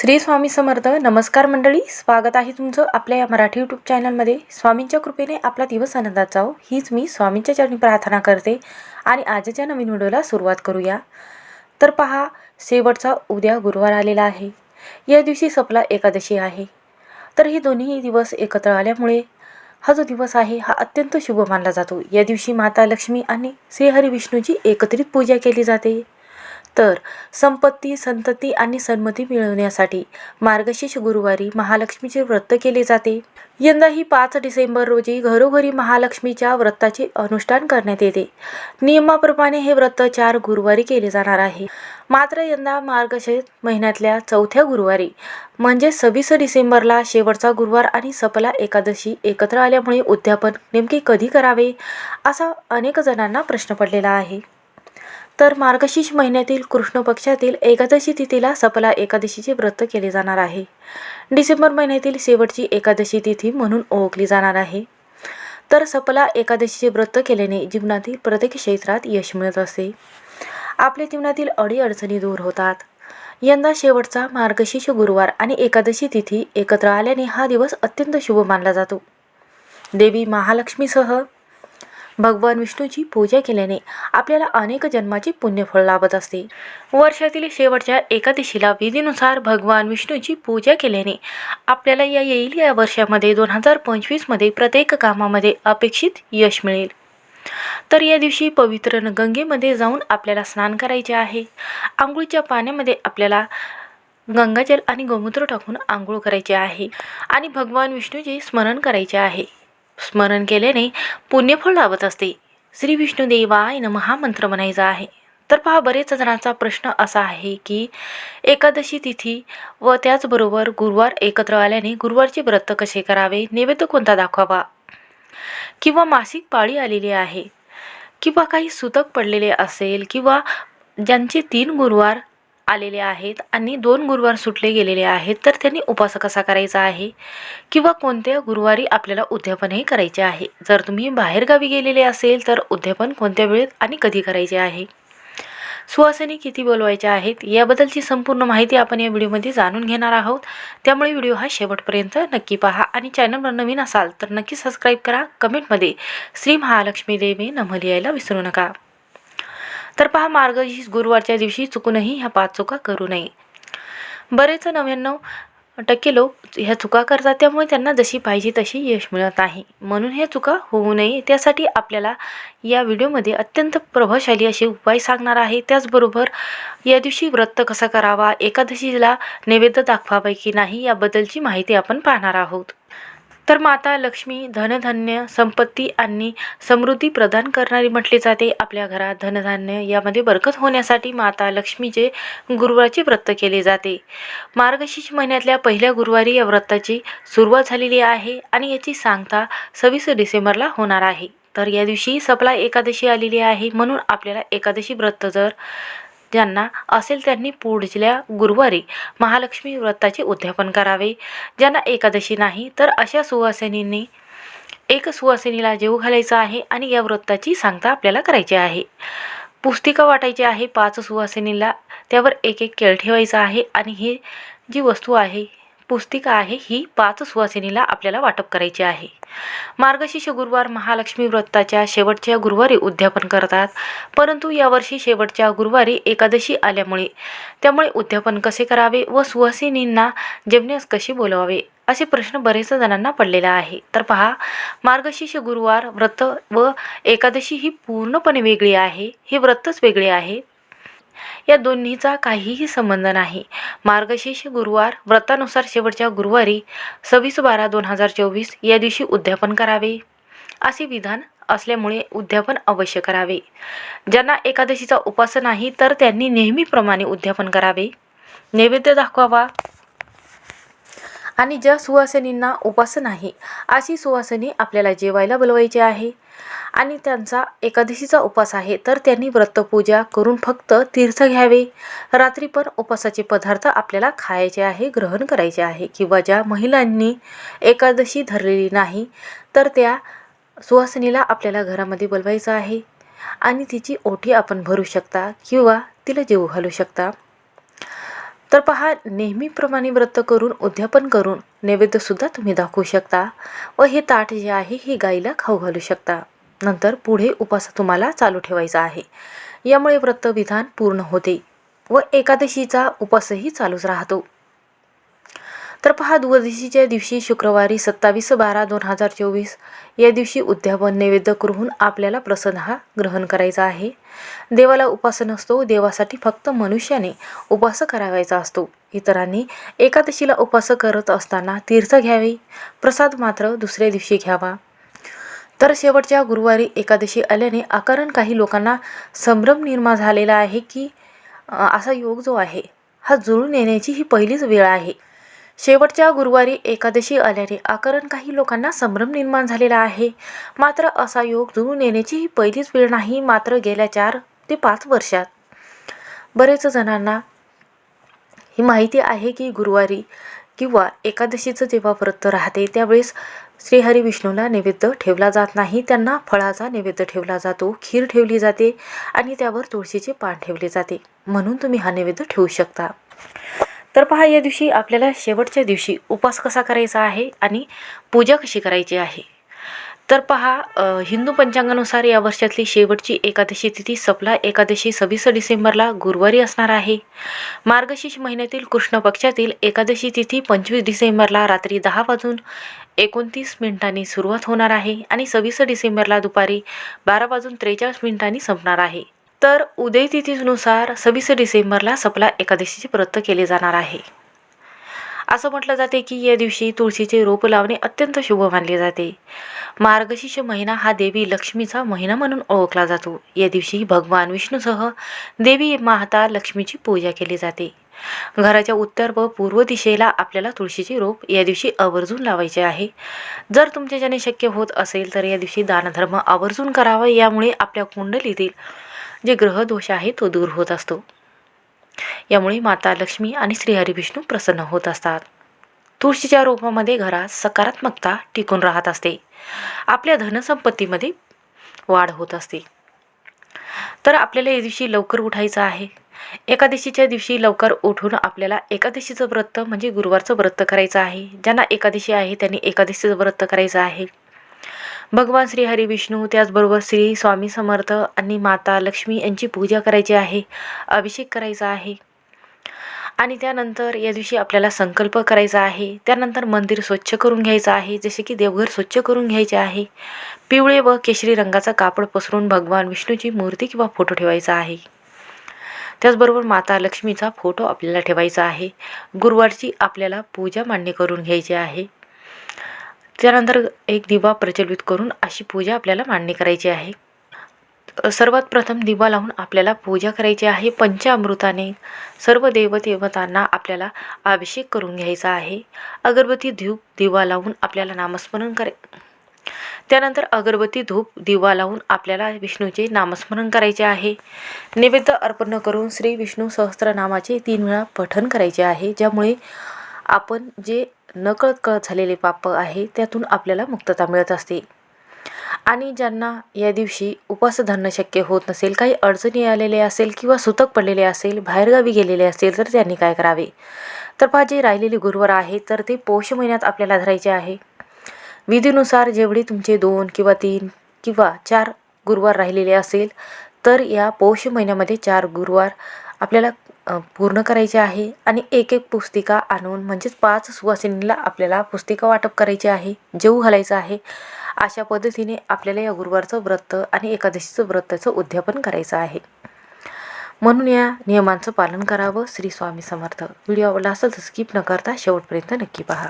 श्री स्वामी समर्थ नमस्कार मंडळी. स्वागत आहे तुमचं आपल्या या मराठी यूट्यूब चॅनलमध्ये स्वामींच्या कृपेने आपला दिवस आनंदात जाओ हीच मी स्वामींच्या चरणी प्रार्थना करते. आणि आजच्या नवीन व्हिडिओला सुरुवात करूया. तर पहा शेवटचा उद्या गुरुवार आलेला आहे. या दिवशी सपला एकादशी आहे. तर हे दोन्ही दिवस एकत्र आल्यामुळे हा जो दिवस आहे हा अत्यंत शुभ मानला जातो. या दिवशी माता लक्ष्मी आणि श्रीहरी विष्णूची एकत्रित पूजा केली जाते. तर संपत्ती संतती आणि सन्मती मिळवण्यासाठी मार्गशीर्ष गुरुवारी महालक्ष्मीचे व्रत केले जाते. यंदाही पाच डिसेंबर रोजी घरोघरी महालक्ष्मीच्या व्रताचे अनुष्ठान करण्यात येते. नियमाप्रमाणे हे व्रत चार गुरुवारी केले जाणार आहे. मात्र यंदा मार्गशीर्ष महिन्यातल्या चौथ्या गुरुवारी म्हणजे सव्वीस डिसेंबरला शेवटचा गुरुवार आणि सपला एकादशी एकत्र आल्यामुळे उद्यापन नेमके कधी करावे असा अनेक जणांना प्रश्न पडलेला आहे. तर मार्गशीर्ष महिन्यातील कृष्ण पक्षातील एकादशी तिथीला सपला एकादशीचे व्रत केले जाणार आहे. डिसेंबर महिन्यातील शेवटची एकादशी तिथी म्हणून ओळखली जाणार आहे. तर सपला एकादशीचे व्रत केल्याने जीवनातील प्रत्येक क्षेत्रात यश मिळत असते आपल्या जीवनातील अडीअडचणी दूर होतात. यंदा शेवटचा मार्गशीर्ष गुरुवार आणि एकादशी तिथी एकत्र आल्याने हा दिवस अत्यंत शुभ मानला जातो. देवी महालक्ष्मीसह भगवान विष्णूची पूजा केल्याने आपल्याला अनेक जन्माचे पुण्यफळ लाभत असते. वर्षातील शेवटच्या एकादशीला विधीनुसार भगवान विष्णूची पूजा केल्याने आपल्याला या येईल या वर्षामध्ये दोन हजार पंचवीसमध्ये प्रत्येक कामामध्ये अपेक्षित यश मिळेल. तर या दिवशी पवित्र न- गंगेमध्ये जाऊन आपल्याला स्नान करायचे आहे. आंघोळीच्या पाण्यामध्ये आपल्याला गंगाजल आणि गोमूत्र टाकून आंघोळ करायचे आहे आणि भगवान विष्णूचे स्मरण करायचे आहे. स्मरण केल्याने पुण्यफळ लाभत असते. श्री विष्णुदेवाय नमः हा मंत्र म्हणायचा आहे. तर पहा बरेच जणांचा प्रश्न असा आहे की एकादशी तिथी व त्याचबरोबर गुरुवार एकत्र आल्याने गुरुवारचे व्रत कसे करावे? नैवेद्य कोणता दाखवावा? किंवा मासिक पाळी आलेली आहे. किंवा काही सुतक पडलेले असेल किंवा ज्यांचे तीन गुरुवार आलेले आहेत आणि दोन गुरुवार सुटले गेलेले आहेत तर त्यांनी उपास कसा करायचा आहे? किंवा कोणत्या गुरुवारी आपल्याला उद्यापनही करायचे आहे? जर तुम्ही बाहेरगावी गेलेले असेल तर उद्यापन कोणत्या वेळेत आणि कधी करायचे आहे? सुवासिनी किती बोलवायच्या आहेत? याबद्दलची संपूर्ण माहिती आपण या व्हिडिओमध्ये जाणून घेणार आहोत. त्यामुळे व्हिडिओ हा शेवटपर्यंत नक्की पहा आणि चॅनलवर नवीन असाल तर नक्की सबस्क्राईब करा. कमेंटमध्ये श्री महालक्ष्मी देवी नम लिहायला विसरू नका. तर पहा मार्गशीर्ष गुरुवारच्या दिवशी चुकूनही ह्या पाच चुका करू नये. बरेच नव्याण्णव टक्के लोक ह्या चुका करतात त्यामुळे त्यांना जशी पाहिजे तशी यश मिळत नाही म्हणून ह्या चुका होऊ नये त्यासाठी आपल्याला या व्हिडिओमध्ये अत्यंत प्रभावशाली असे उपाय सांगणार आहे. त्याचबरोबर या दिवशी व्रत कसा करावा एकादशीला नैवेद्य दाखवावा की नाही याबद्दलची माहिती आपण पाहणार आहोत. तर माता लक्ष्मी धनधान्य संपत्ती आणि समृद्धी प्रदान करणारी म्हटली जाते. आपल्या घरात धनधान्य यामध्ये बरकत होण्यासाठी माता लक्ष्मीचे गुरुवारचे व्रत केले जाते. मार्गशीर्ष महिन्यातल्या पहिल्या गुरुवारी या व्रताची सुरुवात झालेली आहे आणि याची सांगता सव्वीस डिसेंबरला होणार आहे. तर या दिवशी सपला एकादशी आलेली आहे म्हणून आपल्याला एकादशी व्रत जर ज्यांना असेल त्यांनी पुढच्या गुरुवारी महालक्ष्मी व्रताचे उद्यापन करावे. ज्यांना एकादशी नाही तर अशा सुवासिनींनी एक सुवासिनीला जेव घालायचा आहे आणि या व्रताची सांगता आपल्याला करायची आहे. पुस्तिका वाटायची आहे पाच सुवासिनीला. त्यावर एक एक केळ ठेवायचा आहे आणि ही जी वस्तू आहे पुस्तिका आहे ही पाच सुवासिनीला आपल्याला वाटप करायची आहे. मार्गशीर्ष गुरुवार महालक्ष्मी व्रताच्या शेवटच्या गुरुवारी उद्यापन करतात. परंतु यावर्षी शेवटच्या गुरुवारी एकादशी आल्यामुळे त्यामुळे उद्यापन कसे करावे व सुवासिनींना जेवण्यास कसे बोलवावे असे प्रश्न बरेच जणांना पडलेला आहे. तर पहा मार्गशीर्ष गुरुवार व्रत व एकादशी ही पूर्णपणे वेगळी आहे. हे व्रतच वेगळे आहे. या दोन्हीचा काहीही संबंध नाही. मार्गशीर्ष गुरुवार व्रतानुसार शेवटच्या गुरुवारी सव्वीस बारा दोन हजार चोवीस या दिवशी उद्यापन करावे. असे विधान असल्यामुळे उद्यापन अवश्य करावे. ज्यांना एकादशीचा उपास नाही तर त्यांनी नेहमीप्रमाणे उद्यापन करावे. नैवेद्य दाखवावा. आणि ज्या सुवासिनींना उपास नाही अशी सुवासिनी आपल्याला जेवायला बोलवायची आहे. आणि त्यांचा एकादशीचा उपास आहे तर त्यांनी व्रतपूजा करून फक्त तीर्थ घ्यावे. रात्री पण उपासाचे पदार्थ आपल्याला खायचे आहे ग्रहण करायचे आहे. किंवा ज्या महिलांनी एकादशी धरलेली नाही तर त्या सुवासिनीला आपल्याला घरामध्ये बोलवायचं आहे. आणि तिची ओटी आपण भरू शकता किंवा तिला जेवू घालू शकता. तर पहा नेहमीप्रमाणे व्रत करून उद्यापन करून नैवेद्यसुद्धा तुम्ही दाखवू शकता व हे ताट जे आहे हे गाईला खाऊ घालू शकता. नंतर पुढे उपास तुम्हाला चालू ठेवायचा आहे. यामुळे व्रतविधान पूर्ण होते व एकादशीचा उपासही चालूच राहतो. तर पहा द्वादशीच्या दिवशी शुक्रवारी सत्तावीस बारा दोन हजार चोवीस या दिवशी उद्यापन नैवेद्य करून आपल्याला प्रसाद हा ग्रहण करायचा आहे. देवाला उपास नसतो देवासाठी फक्त मनुष्याने उपास करावायचा असतो. इतरांनी एकादशीला उपास करत असताना तीर्थ घ्यावे प्रसाद मात्र दुसऱ्या दिवशी घ्यावा. तर शेवटच्या गुरुवारी एकादशी आल्याने आकारण काही लोकांना संभ्रम निर्माण झालेला आहे की असा योग जो आहे हा जुळून येण्याची ही पहिलीच वेळ आहे. शेवटच्या गुरुवारी एकादशी आल्याने आकरण काही लोकांना संभ्रम निर्माण झालेला आहे. मात्र असा योग जुळून येण्याची ही पहिलीच वेळ नाही मात्र गेल्या चार ते पाच वर्षात. बरेच जणांना ही माहिती आहे की गुरुवारी किंवा एकादशीचं जेव्हा व्रत राहते त्यावेळेस श्रीहरी विष्णूला नैवेद्य ठेवला जात नाही. त्यांना फळाचा नैवेद्य ठेवला जातो खीर ठेवली जाते आणि त्यावर तुळशीचे पान ठेवले जाते. म्हणून तुम्ही हा नैवेद्य ठेवू शकता. तर पहा या दिवशी आपल्याला शेवटच्या दिवशी उपास कसा करायचा आहे आणि पूजा कशी करायची आहे? तर पहा हिंदू पंचांगानुसार या वर्षातली शेवटची एकादशी तिथी सपला एकादशी सव्वीस डिसेंबरला गुरुवारी असणार आहे. मार्गशीर्ष महिन्यातील कृष्ण पक्षातील एकादशी तिथी पंचवीस डिसेंबरला रात्री दहा वाजून एकोणतीस मिनिटांनी सुरुवात होणार आहे आणि सव्वीस डिसेंबरला दुपारी बारा वाजून त्रेचाळीस मिनिटांनी संपणार आहे. तर उदय तिथीनुसार सव्वीस डिसेंबरला सपला एकादशीचे व्रत केले जाणार आहे. असं म्हटलं जाते की या दिवशी तुळशीचे रोप लावणे अत्यंत शुभ मानले जाते. मार्गशीर्ष महिना हा देवी लक्ष्मीचा महिना म्हणून ओळखला जातो. या दिवशी भगवान विष्णूसह देवी माता लक्ष्मीची पूजा केली जाते. घराच्या उत्तर व पूर्व दिशेला आपल्याला तुळशीचे रोप या दिवशी आवर्जून लावायचे आहे. जर तुमच्याच्याने शक्य होत असेल तर या दिवशी दानधर्म आवर्जून करावा यामुळे आपल्या कुंडलीतील जे ग्रहदोष आहे तो दूर होत असतो. यामुळे माता लक्ष्मी आणि श्रीहरी विष्णू प्रसन्न होत असतात. तुळशीच्या रोपामध्ये घरात सकारात्मकता टिकून राहत असते. आपल्या धनसंपत्तीमध्ये वाढ होत असते. तर आपल्याला या दिवशी लवकर उठायचं आहे. एकादशीच्या दिवशी लवकर उठून आपल्याला एकादशीचं व्रत म्हणजे गुरुवारचं व्रत करायचं आहे. ज्यांना एकादशी आहे त्यांनी एकादशीचं व्रत करायचं आहे. भगवान श्री हरी विष्णू त्याचबरोबर श्री स्वामी समर्थ आणि माता लक्ष्मी यांची पूजा करायची आहे अभिषेक करायचा आहे. आणि त्यानंतर या दिवशी आपल्याला संकल्प करायचा आहे. त्यानंतर मंदिर स्वच्छ करून घ्यायचं आहे जसे की देवघर स्वच्छ करून घ्यायचे आहे. पिवळे व केशरी रंगाचा कापड पसरून भगवान विष्णूची मूर्ती किंवा फोटो ठेवायचा आहे. त्याचबरोबर माता लक्ष्मीचा फोटो आपल्याला ठेवायचा आहे. गुरुवारची आपल्याला पूजा मान्य करून घ्यायची आहे. त्यानंतर एक दिवा प्रज्वलित करून अशी पूजा आपल्याला मांडणी करायची आहे. सर्वात प्रथम दिवा लावून आपल्याला पूजा करायची आहे. पंचामृताने सर्व देवदेवतांना आपल्याला अभिषेक करून घ्यायचा आहे. अगरबत्ती धूप दिवा लावून आपल्याला नामस्मरण कराय त्यानंतर अगरबत्ती धूप दिवा लावून आपल्याला विष्णूचे नामस्मरण करायचे आहे. नैवेद्य अर्पण करून श्री विष्णू सहस्त्रनामाचे तीन वेळा पठण करायचे आहे ज्यामुळे आपण जे नकळत कळत झालेले पाप आहे त्यातून आपल्याला मुक्तता मिळत असते. आणि ज्यांना या दिवशी उपवास धरणं शक्य होत नसेल काही अडचणी आलेले असेल किंवा सुतक पडलेले असेल बाहेरगावी गेलेले असेल तर त्यांनी काय करावे? तर पहा जे राहिलेले गुरुवार आहे तर ते पौष महिन्यात आपल्याला धरायचे आहे. विधीनुसार जेवढे तुमचे दोन किंवा तीन किंवा चार गुरुवार राहिलेले असेल तर या पौष महिन्यामध्ये चार गुरुवार आपल्याला पूर्ण करायचे आहे आणि एक एक पुस्तिका आणून म्हणजेच पाच सुवासिनीला आपल्याला पुस्तिका वाटप करायची आहे जेऊ घालायचं आहे. अशा पद्धतीने आपल्याला या गुरुवारचं व्रत आणि एकादशीचं व्रताचं उद्यापन करायचं आहे. म्हणून या नियमांचं पालन करावं. श्री स्वामी समर्थ. व्हिडिओ आवडला असेल तर स्किप न करता शेवटपर्यंत नक्की पहा.